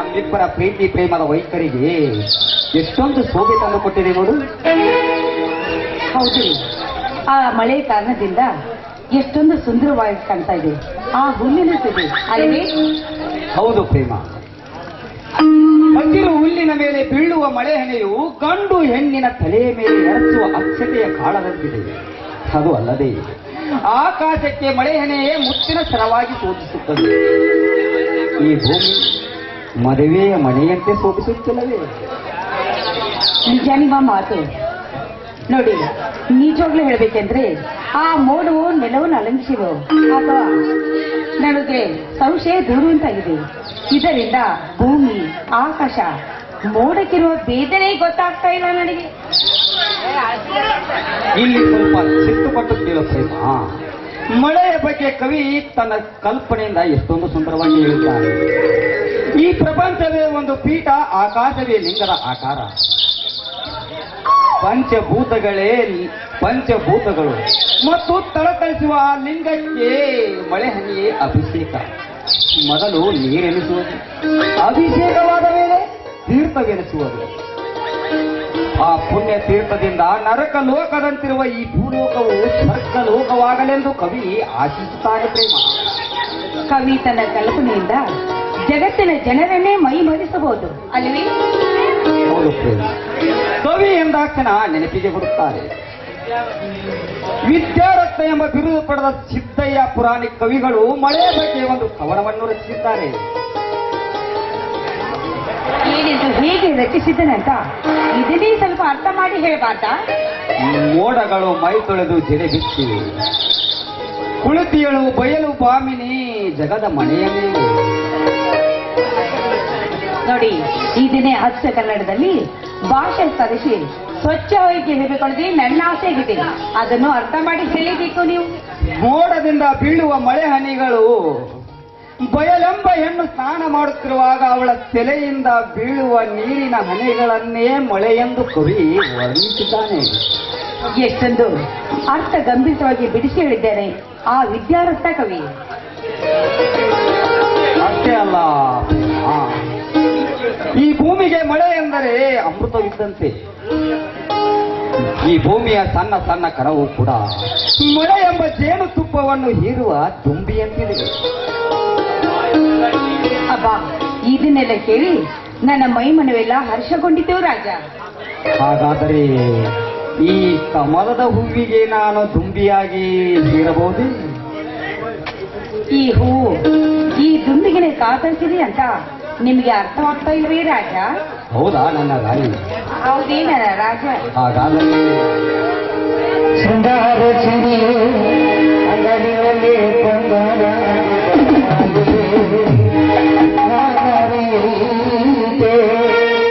ನಮ್ಮಿಬ್ಬರ ಪ್ರೀತಿ, ಪ್ರೇಮದ ವೈಖರಿಗೆ ಎಷ್ಟೊಂದು ಶೋಭೆ ತಂದು ಕೊಟ್ಟಿದೆ ನೋಡು. ಹೌದು. ಆ ಮಳೆ ಕಾರಣದಿಂದ ಎಷ್ಟೊಂದು ಸುಂದರವಾಗಿ ಕಾಣ್ತಾ ಇದೆ. ಆ ಹುಲ್ಲಿನ ಸುದ್ದಿ ಅಲ್ಲವೇ ಹೌದು ಪ್ರೇಮ. ಹಸಿರು ಹುಲ್ಲಿನ ಮೇಲೆ ಬೀಳುವ ಮಳೆ ಹಣೆಯು ಗಂಡು ಹೆಣ್ಣಿನ ತಲೆಯ ಮೇಲೆ ಎರಚುವ ಅಕ್ಷತೆಯ ಕಾಳದಂತಿದೆ. ಅದು ಅಲ್ಲದೆ ಆಕಾಶಕ್ಕೆ ಮಳೆ ಹೆಣೆಯೇ ಮುತ್ತಿನ ಸರವಾಗಿ ಸೂಚಿಸುತ್ತದೆ ಈ ಭೂಮಿ ಮದುವೆಯ ಮನೆಯಂತೆ ಶೋಭಿಸುತ್ತಿಲ್ಲವೇ ನಿಜ ನಿಮ್ಮ ಮಾತು ನೋಡಿ ನಿಜವಾಗ್ಲೂ ಹೇಳ್ಬೇಕೆಂದ್ರೆ ಆ ಮೋಡವು ನೆಲವನ್ನು ಅಲಂಕಿಸಿವು ಅಥವಾ ನನಗೆ ಸಂಶಯ ದೂರುವಂತಾಗಿದೆ ಇದರಿಂದ ಭೂಮಿ ಆಕಾಶ ಮೋಡಕ್ಕಿರುವ ಬೇದನೆ ಗೊತ್ತಾಗ್ತಾ ಇಲ್ಲ ನನಗೆ. ಇಲ್ಲಿ ಸ್ವಲ್ಪ ಸಿಟ್ಟುಪಟ್ಟು ಕೇಳೋ ಮಳೆಯ ಬಗ್ಗೆ ಕವಿ ತನ್ನ ಕಲ್ಪನೆಯಿಂದ ಎಷ್ಟೊಂದು ಸುಂದರವಾಗಿ ಹೇಳಿದ್ದಾನೆ ಈ ಪ್ರಪಂಚವೇ ಒಂದು ಪೀಠ, ಆಕಾಶವೇ ಲಿಂಗದ ಆಕಾರ. ಪಂಚಭೂತಗಳೇ ಪಂಚಭೂತಗಳು. ಮತ್ತು ತಳತಳಿಸುವ ಆ ಲಿಂಗಕ್ಕೆ ಮಳೆ ಹನಿಯೇ ಅಭಿಷೇಕ. ಮೊದಲು ನೀರೆನಿಸುವುದು, ಅಭಿಷೇಕವಾದ ಮೇಲೆ ತೀರ್ಥವೆನಿಸುವುದು. ಆ ಪುಣ್ಯ ತೀರ್ಥದಿಂದ ನರಕ ಲೋಕದಂತಿರುವ ಈ ಭೂಲೋಕವು ಸ್ವರ್ಗ ಲೋಕವಾಗಲೆಂದು ಕವಿ ಆಶಿಸುತ್ತಾನೆ ಪ್ರೇಮ. ಕವಿ ತನ್ನ ಕಲ್ಪನೆಯಿಂದ ಜಗತ್ತಿನ ಜನರನ್ನೇ ಮೈ ಮರಿಸಬಹುದು ಅಲ್ವೇ ಕವಿ ಎಂದಾಕ್ಷಣ ನೆನಪಿಗೆ ಬರುತ್ತಾರೆ ವಿದ್ಯಾರತ್ನ ಎಂಬ ಬಿರುದು ಪಡೆದ ಸಿದ್ದಯ್ಯ ಪುರಾಣಿ ಕವಿಗಳು ಮಳೆಯ ಬಗ್ಗೆ ಒಂದು ಕವನವನ್ನು ರಚಿಸಿದ್ದಾರೆ. ಏನಿದು ಹೇಗೆ ರಚಿಸಿದನಂತ? ಇದನ್ನೇ ಸ್ವಲ್ಪ ಅರ್ಥ ಮಾಡಿ ಹೇಳಬಾರ್ದ? ಮೋಡಗಳು ಮೈ ತೊಳೆದು ಜಡೆ ಬಿಚ್ಚಿವೆ ಕುಳಿತಿಯಳು ಬಯಲು ಬಾಮಿನಿ ಜಗದ ಮನೆಯ ಮೇಲೆ. ನೋಡಿ ಇದನ್ನೇ ಅಚ್ಚ ಕನ್ನಡದಲ್ಲಿ ಭಾಷೆ ಸರಿಸಿ ಸ್ವಚ್ಛವಾಗಿ ಹೇಳಿಕೊಳ್ಳಿ ನನ್ನ ಆಸೆ ಆಗಿದೆ ಅದನ್ನು ಅರ್ಥ ಮಾಡಿ ಹೇಳಬೇಕು ನೀವು. ಮೋಡದಿಂದ ಬೀಳುವ ಮಳೆ ಹನಿಗಳು ಬಯಲೆಂಬ ಹೆಣ್ಣು ಸ್ನಾನ ಮಾಡುತ್ತಿರುವಾಗ ಅವಳ ತಲೆಯಿಂದ ಬೀಳುವ ನೀರಿನ ಹನಿಗಳನ್ನೇ ಮಳೆ ಎಂದು ಕವಿ ವರ್ಣಿಸಿದ್ದಾನೆ ಎಷ್ಟೊಂದು ಅರ್ಥ ಗಂಭೀರವಾಗಿ ಬಿಡಿಸಿ ಹೇಳಿದ್ದೇನೆ. ಆ ವಿದ್ಯಾರ್ಥ ಕವಿ. ಅಷ್ಟೇ ಅಲ್ಲ. ಈ ಭೂಮಿಗೆ ಮಳೆ ಎಂದರೆ ಅಮೃತವಿದ್ದಂತೆ ಈ ಭೂಮಿಯ ಸಣ್ಣ ಸಣ್ಣ ಕರವು ಕೂಡ ಮಳೆ ಎಂಬ ಜೇನು ತುಪ್ಪವನ್ನು ಹೀರುವ ತುಂಬಿಯಂತಿದೆ ಅಬ್ಬ ಇದನ್ನೆಲ್ಲ ಕೇಳಿ ನನ್ನ ಮೈಮನವೆಲ್ಲ ಹರ್ಷಗೊಂಡಿದ್ದೆವು ರಾಜ. ಹಾಗಾದರೆ ಈ ಕಮಲದ ಹೂವಿಗೆ ನಾನು ದುಂಬಿಯಾಗಿ ಸೇರಬಹುದು ಈ ಹೂವು ಈ ದುಂಬಿಗೆನೆ ಕಾತರಿಸಿದೆ ಅಂತ ನಿಮಗೆ ಅರ್ಥವಾಗ್ತಾ ಇಲ್ವೇ ರಾಜ? ಹೌದಾ ನನ್ನ ರಾಣಿ? ಹೌದೇನ ರಾಜ? ಹಾಗಾದರೆ ಶೃಂಗಾರ ಚಿರಿಯು ಅಂಗಡಿಯಲ್ಲಿ ಕೊಂಡನ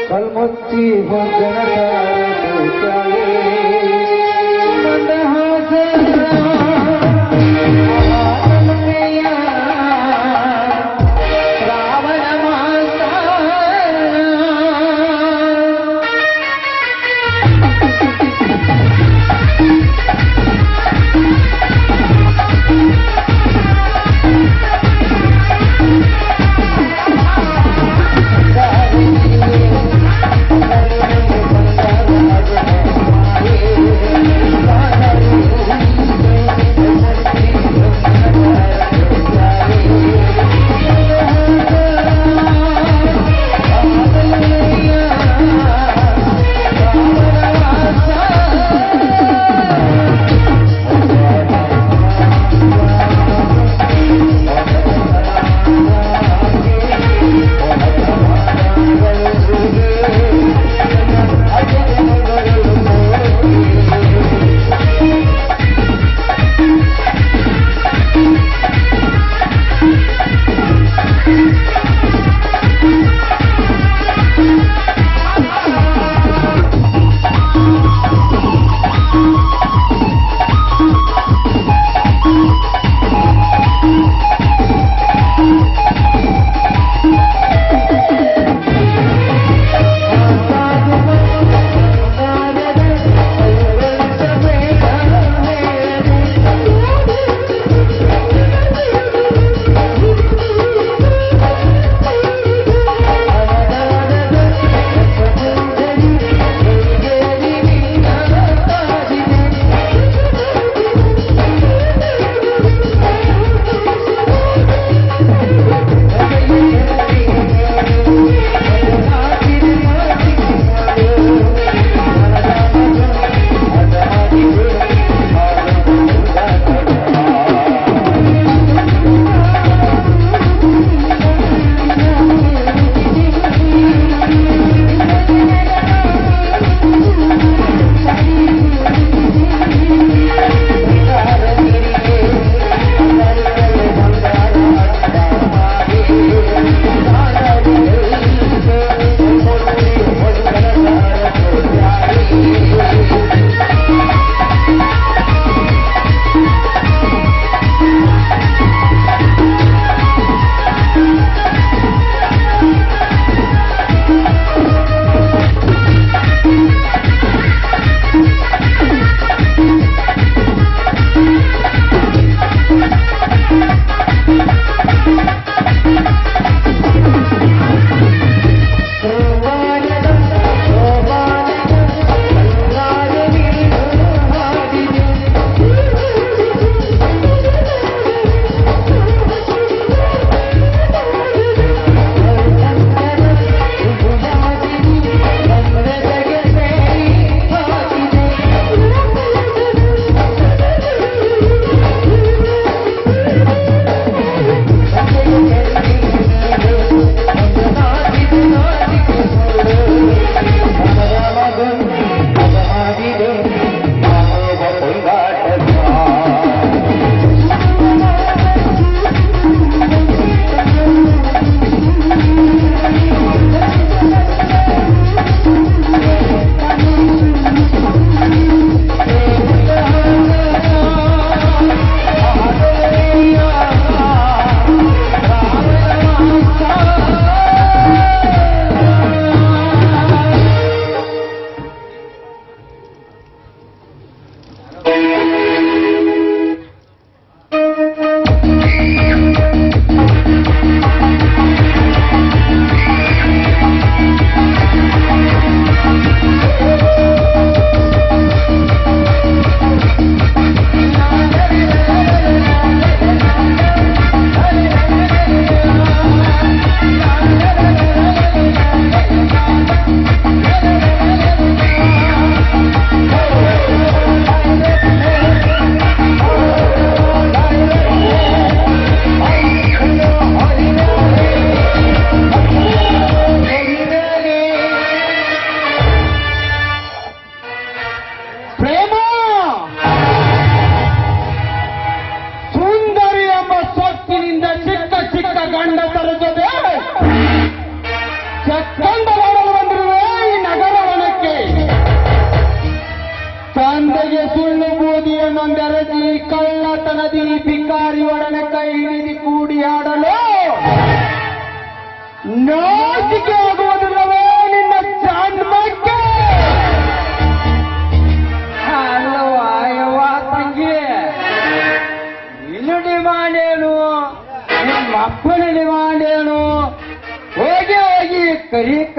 ಕಲ್ಮುಚ್ಚಿ ಹೊಂದನ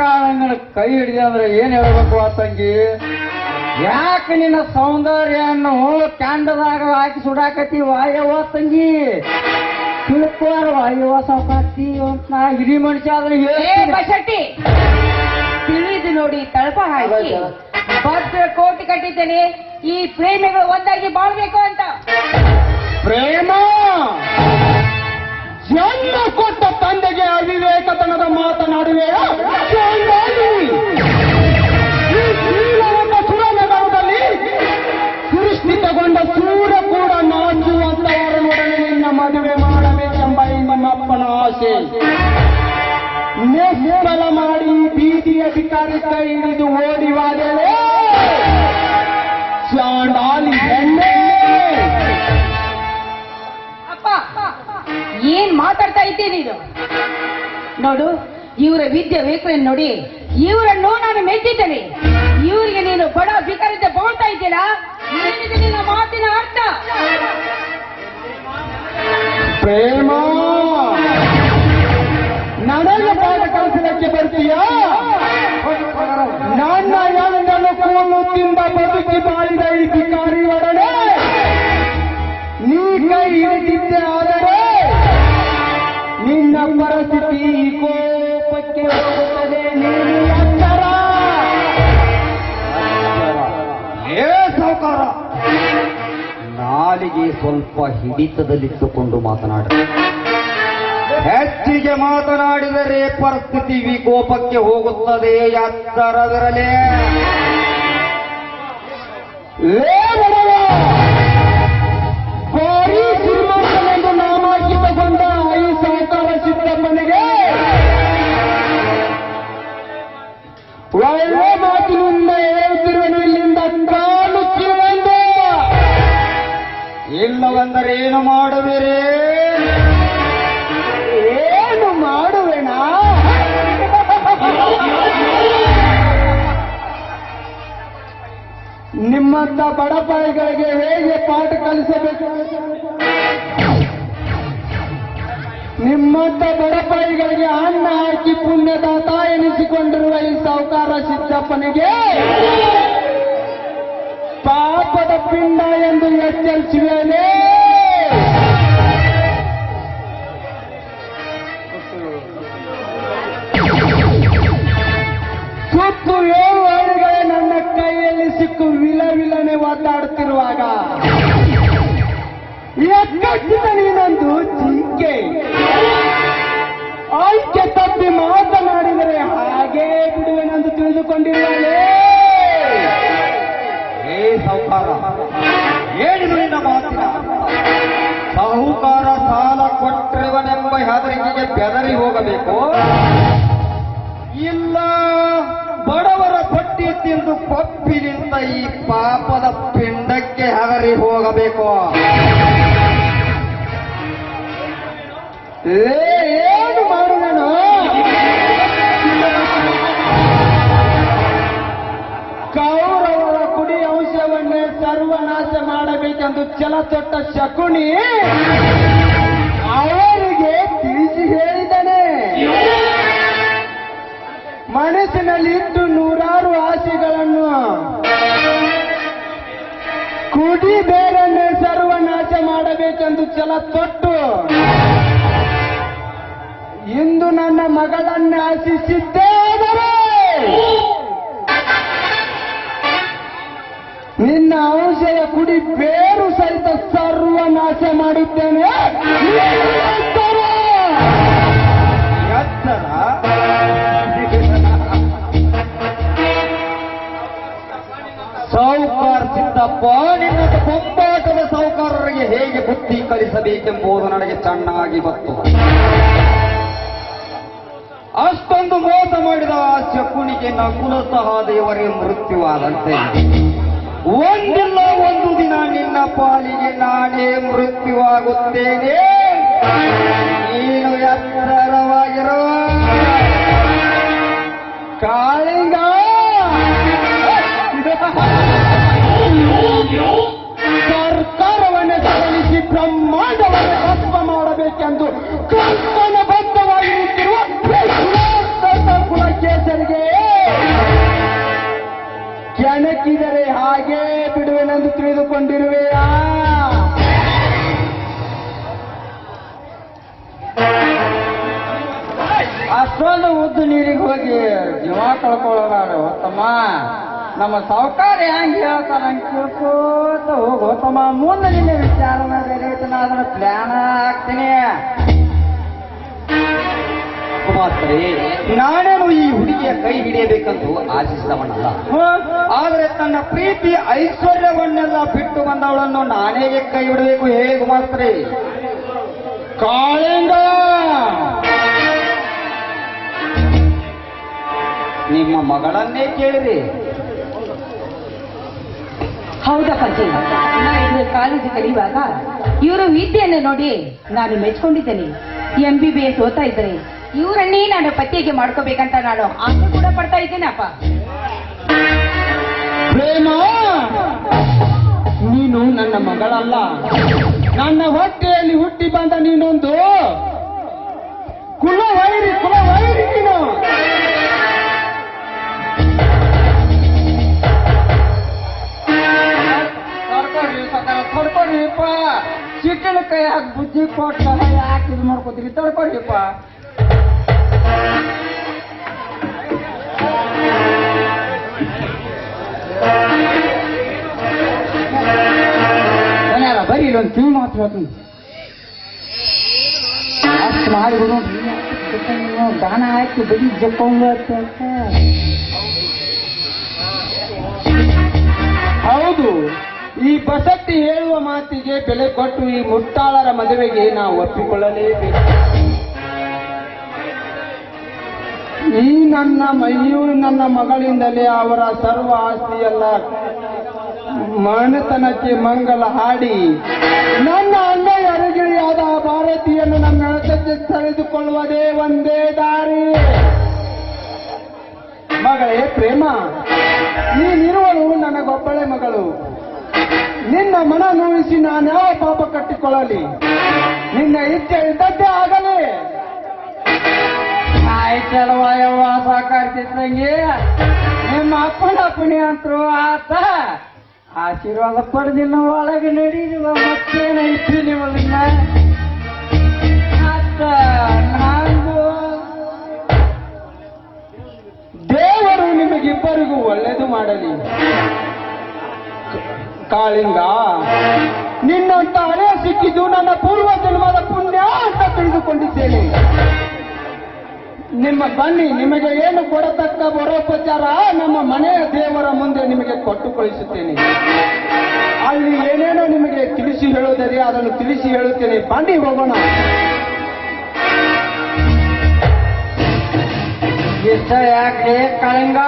ಕಾಳಂಗನ ಕೈ ಹಿಡಿದೆ ಅಂದ್ರೆ ಏನ್ ಹೇಳ್ಬೇಕು ಆ ತಂಗಿ? ಯಾಕೆ ನಿನ್ನ ಸೌಂದರ್ಯವನ್ನು ಕ್ಯಾಂಡದಾಗ ಹಾಕಿ ಸುಡಾಕತಿ ವಾಯವ ತಂಗಿ. ತಿಳ್ಕೋರ ವಾಯವ ಸಾಕಾತಿ ಅಂತ ನಾ ಹಿರಿ ಮನುಷ್ಯ ಆದ್ರೆ. ಬಶೆಟ್ಟಿ ತಿಳಿದು ನೋಡಿ ತಳಪ ಹಾಕಿ. ಭದ್ರ ಕೋಟಿ ಕಟ್ಟಿದ್ದೇನೆ. ಈ ಪ್ರೇಮಿಗಳು ಒಂದಾಗಿ ಬಾಳ್ಬೇಕು ಅಂತ. ಪ್ರೇಮ! ಜನ್ಮ ಕೊಟ್ಟ ತಂದೆಗೆ ಅವಿವೇಕತನದ ಮಾತನಾಡುವೆ. ಸುರನಗರದಲ್ಲಿ ಸುರಕ್ಷಿತಗೊಂಡ ಸೂರ ಕೂಡ ನಾಚುವಂತವರನ್ನೊಡನೆ ನಿನ್ನ ಮದುವೆ ಮಾಡಬೇಕೆಂಬ ನಮ್ಮಪ್ಪನ ಆಸೆ. ಮೂಲ ಮಾಡಿ ಬೀದಿಯ ಅಧಿಕಾರಿ ಕೈ ಹಿಡಿದು ಓಡಿವಾದರೆ ಚಾಂಡಾಲಿ ಹೆಣ್ಣೆ. ಅಪ್ಪ ಏನ್ ಮಾತಾಡ್ತಾ ಇದ್ದೀನಿ ಇದು ನೋಡು, ಇವರ ವಿದ್ಯೆ ಬೇಕು ನೋಡಿ, ಇವರನ್ನು ನಾನು ಮೆಚ್ಚಿದ್ದೇನೆ. ಇವರಿಗೆ ನೀನು ಬಡ ಬಿಕರಿದ್ದೆ ಬಾಳ್ತಾ ಇದ್ದೀರಾ ನಿನ್ನ ಮಾತಿನ ಅರ್ಥ. ಪ್ರೇಮ! ನನ್ನನ್ನು ಪಾಠ ಕಲಿಸಲಿಕ್ಕೆ ಬರ್ತೀಯಾ? ನನ್ನ ಎಂದನು ತಿಂದ ಬದುಕಿ ಬಾಳಿದ ಈ ಭಿಕಾರಿ ಒಡನೆ, ನೀ ಕೈ ಹಿಡಿದಿದ್ದೆ ಆದರೆ ನಿನ್ನ ಕೋಪಕ್ಕೆ ಹೋಗುತ್ತದೆ. ನೀನು. ಏ ನಾಲಿಗೆ ಸ್ವಲ್ಪ ಹಿಡಿತದಲ್ಲಿಟ್ಟುಕೊಂಡು ಮಾತನಾಡ. ಹೆಚ್ಚಿಗೆ ಮಾತನಾಡಿದರೆ ಪರಿಸ್ಥಿತಿ ವಿಕೋಪಕ್ಕೆ ಹೋಗುತ್ತದೆ ಎತ್ತರವಿರಲೇ. ಒಳ್ಳೆ ಮಾತಿನಿಂದ ಹೇಳ್ತಿರುವನು ಇಲ್ಲಿಂದ ಕಾಣುತ್ತಿರುವೆಂದು ಇಲ್ಲವೆಂದರೆ ಏನು ಮಾಡುವಿರಿ? ಏನು ಮಾಡುವೆನಾ? ನಿಮ್ಮಂತ ಬಡಪಾಯಿಗಳಿಗೆ ಹೇಗೆ ಪಾಠ ಕಲಿಸಬೇಕು? ನಿಮ್ಮಂತ ಬಡಪಾಯಿಗಳಿಗೆ ಅನ್ನ ಹಾಕಿ ಪುಣ್ಯದಾತ ಎನಿಸಿಕೊಂಡಿರುವ ಈ ಸಾವುಕಾರ ಸಿದ್ದಪ್ಪನಿಗೆ ಪಾಪದ ಪಿಂಡ ಎಂದು ಎಚ್ಚರಿಸುವೇನೆ ಹೆದರಿಕೆಗೆ ಬೆದರಿ ಹೋಗಬೇಕು. ಇಲ್ಲ, ಬಡವರ ಪಟ್ಟಿ ತಿಂದು ಕೊಪ್ಪಿನಿಂದ ಈ ಪಾಪದ ಪಿಂಡಕ್ಕೆ ಹೆದರಿ ಹೋಗಬೇಕು. ಏನು ಮಾಡುವೆನು ಕೌರವರ ಕುಡಿ ಅಂಶವನ್ನೇ ಸರ್ವನಾಶ ಮಾಡಬೇಕೆಂದು ಛಲ ತೊಟ್ಟ ಶಕುನಿ ಮನಸ್ಸಿನಲ್ಲಿ ಇಟ್ಟು ನೂರಾರು ಆಸೆಗಳನ್ನು. ಕುಡಿ ಬೇರನ್ನೇ ಸರ್ವನಾಶ ಮಾಡಬೇಕೆಂದು ಛಲ ತೊಟ್ಟು. ಇಂದು ನನ್ನ ಮಗಳನ್ನು ಆಶಿಸಿದ್ದೇವರು ನಿನ್ನ ಔಷಧ ಕುಡಿ ಬೇರು ಸಹಿತ ಸರ್ವನಾಶ ಮಾಡುತ್ತೇನೆ. ಸಾಹುಕಾರ ಸಿದ್ದಪ್ಪ ನಿನ್ನ ಕೊಂಬಾಟದ ಸಾಹುಕಾರರಿಗೆ ಹೇಗೆ ಬುದ್ಧಿ ಕಲಿಸಬೇಕೆಂಬುದು ನನಗೆ ಚೆನ್ನಾಗಿ ಗೊತ್ತು. ಅಷ್ಟೊಂದು ಮೋಸ ಮಾಡಿದ ಆ ಶಕುನಿಗೆ ನಕುಲ ಸಹ ದೇವರೇ ಮೃತ್ಯುವಾದಂತೆ. ಒಂದಿಲ್ಲ ಒಂದು ದಿನ ನಿನ್ನ ಪಾಲಿಗೆ ನಾನೇ ಮೃತ್ಯುವಾಗುತ್ತೇನೆ. ನೀನು ಎತ್ತರವಾಗಿರೋ ಕಾಳಿಂಗ. ಸರ್ಕಾರವನ್ನು ಸಲ್ಲಿಸಿ ಬ್ರಹ್ಮಾಂಡವನ್ನು ಅಸ್ವ ಮಾಡಬೇಕೆಂದು ಕಲ್ಪನಬದ್ಧವಾಗಿ ನಿಂತಿರುವ ಕುಲ ಕೆಣಕಿದರೆ ಹಾಗೇ ಬಿಡುವೆನೆಂದು ತಿಳಿದುಕೊಂಡಿರುವೆಯಾ? ಅಷ್ಟೊಂದು ಉದ್ದು ನೀರಿಗೆ ಹೋಗಿ ಜೀವ ಕಳ್ಕೊಳ್ಳೋಣ ತಮ್ಮ ನಮ್ಮ ಸಾವುಕಾರ ಹೆಂಗ್ ಹೇಳ್ತಾರ ಹಂಗ್ ಕೇಳ್ಕೋತ ಹೋಗೋ. ತಮ್ಮ ಮುಂದೆ ನಿನ್ನ ವಿಚಾರನ ಬೇರೆ ನಾ ಅದನ್ನ ಪ್ಲಾನ್ ಆಗ್ತೀನಿ ನಾನೇನು ಈ ಹುಡುಗಿಯ ಕೈ ಹಿಡಿಯಬೇಕಂತ ಆಶಿಸಿದವನಲ್ಲ. ಆದ್ರೆ ತನ್ನ ಪ್ರೀತಿ ಐಶ್ವರ್ಯವನ್ನೆಲ್ಲ ಬಿಟ್ಟು ಬಂದವಳನ್ನು ನಾನೇ ಕೈ ಬಿಡಬೇಕು ಹೇಳಿ ಮಾತ್ರ ಕಾಳಿಂಗ! ನಿಮ್ಮ ಮಗಳನ್ನೇ ಕೇಳಿರಿ. ಹೌದಾ ಪಂಚಿ ನಾನು ಕಾಲೇಜು ಕಲಿಯುವಾಗ ಇವರು ವಿದ್ಯೆಯನ್ನು ನೋಡಿ ನಾನು ಮೆಚ್ಕೊಂಡಿದ್ದೇನೆ. ಎಂ ಬಿ ಬಿ ಎಸ್ ಓದ್ತಾ ಇದ್ದೇನೆ ಇವರನ್ನೇ ನಾನು ಪತ್ತೆಗೆ ಮಾಡ್ಕೋಬೇಕಂತ ನಾನು ಆಸೆ ಕೂಡ ಪಡ್ತಾ ಇದ್ದೇನಪ್ಪ. ಪ್ರೇಮ, ನೀನು ನನ್ನ ಮಗಳಲ್ಲ. ನನ್ನ ಹೊಟ್ಟೆಯಲ್ಲಿ ಹುಟ್ಟಿ ಬಂದ ನೀನೊಂದು. ಕುಲ ವೈರಿ ಕುಲ ವೈರಿ ನೀನು. ತಡ್ಕೊಡ್ರಿ ಸಕಾರ ತಡ್ಕೊಡ್ರಿಪ್ಪ ಚಿಕ್ಕನ ಕೈ ಹಾಕಿ ಬುದ್ಧಿ ಕೊಟ್ಟ ಯಾಕೆ ಇದು ಮಾಡ್ಕೋತೀರಿ ತಡ್ಕೊಡ್ರಿಪ್ಪ ಮನ್ಯಾಗ ಬರೀ ಇಲ್ಲೊಂದು ಕಿವಿ ಮಾತು ಹೇಳ್ತೀನಿ ಅಷ್ಟು ಮಾಡಿ ದಾನ ಹಾಕಿ ಬರೀ ಜಪ್ಕೊಂಡ್ ಈ ಬಸಟ್ಟಿ ಹೇಳುವ ಮಾತಿಗೆ ಬೆಲೆ ಕೊಟ್ಟು ಈ ಮುಟ್ಟಾಳರ ಮದುವೆಗೆ ನಾವು ಒಪ್ಪಿಕೊಳ್ಳಲೇಬೇಕು. ಈ ನನ್ನ ಮೈಯೂರು ನನ್ನ ಮಗಳಿಂದಲೇ ಅವರ ಸರ್ವ ಆಸ್ತಿಯೆಲ್ಲ ಮನೆತನಕ್ಕೆ ಮಂಗಲ ಹಾಡಿ ನನ್ನ ಅಣ್ಣ ಅರಗಿರಿಯಾದ ಭಾರತೀಯನ್ನು ನನ್ನ ಹೆಸರಿಗೆ ಸೆಳೆದುಕೊಳ್ಳುವುದೇ ಒಂದೇ ದಾರಿ. ಮಗಳೇ ಪ್ರೇಮ, ನೀನಿರುವಳು ನನಗೊಬ್ಬಳೆ ಮಗಳು. ನಿನ್ನ ಮನ ನೋಯಿಸಿ ನಾನ್ಯಾವ ಪಾಪ ಕಟ್ಟಿಕೊಳ್ಳಲಿ? ನಿನ್ನ ಇಚ್ಛೆ ಇದ್ದದ್ದೇ ಆಗಲಿ. ಆಯ್ತಲ್ವ ಯವ್ವ ಸಾಕಾಗ್ತಿತ್ತಂಗೆ ನಿಮ್ಮ ಅಪ್ಪನ ಪುಣಿ ಅಂತರು ಆತ. ಆಶೀರ್ವಾದ ಪಡೆದಿನ ಒಳಗೆ ನಡೀರುವ ಮತ್ತೇನೈತಿ ನಿಮ್ಮನ್ನ ಆತ ನಾನು ದೇವರು ನಿಮಗಿಬ್ಬರಿಗೂ ಒಳ್ಳೇದು ಮಾಡಲಿ. ಕಾಳಿಂಗ ನಿನ್ನಂತ ಹಣೆ ಸಿಕ್ಕಿದ್ದು ನನ್ನ ಪೂರ್ವ ಜನ್ಮದ ಪುಣ್ಯ ಅಂತ ತಿಳಿದುಕೊಂಡಿದ್ದೇನೆ. ನಿಮ್ಮ ಬನ್ನಿ, ನಿಮಗೆ ಏನು ಕೊಡತಕ್ಕ ಬರೋಪಚಾರ ನಮ್ಮ ಮನೆಯ ದೇವರ ಮುಂದೆ ನಿಮಗೆ ಕೊಟ್ಟು ಕಳಿಸುತ್ತೇನೆ ಅಲ್ಲಿ ಏನೇನೋ ನಿಮಗೆ ತಿಳಿಸಿ ಹೇಳುವುದರೆ, ಅದನ್ನು ತಿಳಿಸಿ ಹೇಳುತ್ತೇನೆ. ಬನ್ನಿ ಹೋಗೋಣ. ಇಷ್ಟ ಯಾಕೆ ಕಳಿಂಗ.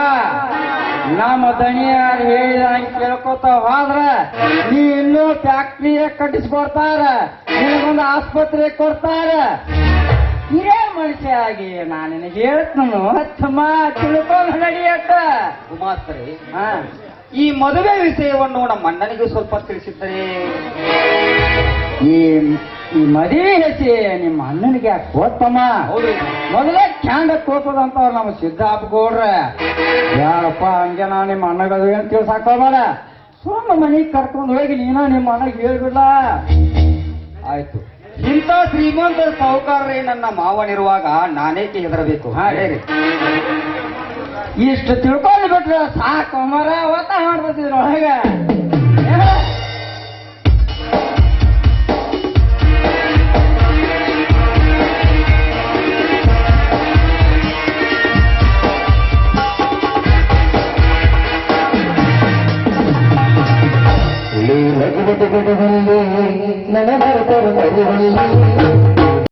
ನಮ್ಮ ದಣಿಯಾರು ಹೇಳಿದಂಗೆ ಕೇಳ್ಕೊತ ಹೋದ್ರ ನೀ ಇನ್ನೂ ಫ್ಯಾಕ್ಟ್ರಿ ಕಟ್ಟಿಸ್ಕೊಡ್ತಾರ ನಿನಗೊಂದು ಆಸ್ಪತ್ರೆ ಕೊಡ್ತಾರ. ಹಿರೇ ಮನುಷ್ಯ ಆಗಿ ನಾನು ನಿನಗೆ ಹೇಳ್ತನು ಹತ್ತಮ್ಮ ತಿಳ್ಕೊಂಡು ನಡೆಯತ್ತ ಕುಮಾರ್ಸ್ತ್ರಿ ಹಾ. ಈ ಮದುವೆ ವಿಷಯವನ್ನು ನಮ್ಮ ಅಣ್ಣನಿಗೆ ಸ್ವಲ್ಪ ತಿಳಿಸಿದ್ದರೆ? ಈ ಈ ಮದುವೆ ನಿಮ್ಮ ಅಣ್ಣನಿಗೆ ಯಾಕೆ ಹೌದು. ಮೊದಲೇ ಕ್ಯಾಂಡ ಕೋತದಂತವ್ರು ನಮ್ಮ ಸಿದ್ದಾಪ್ ಗೌಡ್ರ ಯಾರಪ್ಪ ಹಂಗೆ ನಾ ನಿಮ್ಮ ಅಣ್ಣಗದು ಏನು ತಿಳ್ಸಾಕೋಬೇಡ ಸುಮ್ಮ ಮನೆಗೆ ಕರ್ಕೊಂಡು ಹೋಗಿ ನೀನ ನಿಮ್ಮ ಅಣ್ಣಗೆ ಹೇಳ್ಬಿಡ ಆಯ್ತು. ಇಂಥ ಶ್ರೀಮಂತ ಸಾಹುಕಾರರೇ ನನ್ನ ಮಾವನಿರುವಾಗ ನಾನೇಕೆ ಹೆದರಬೇಕು? ಹಾ ಹೇಳಿ ಇಷ್ಟು ತಿಳ್ಕೊಂಡು ಬಿಟ್ರೆ ಸಾಕು ಮರ ಒತ್ತ ಮಾಡ್ತಿದ್ರು ನನ್ನ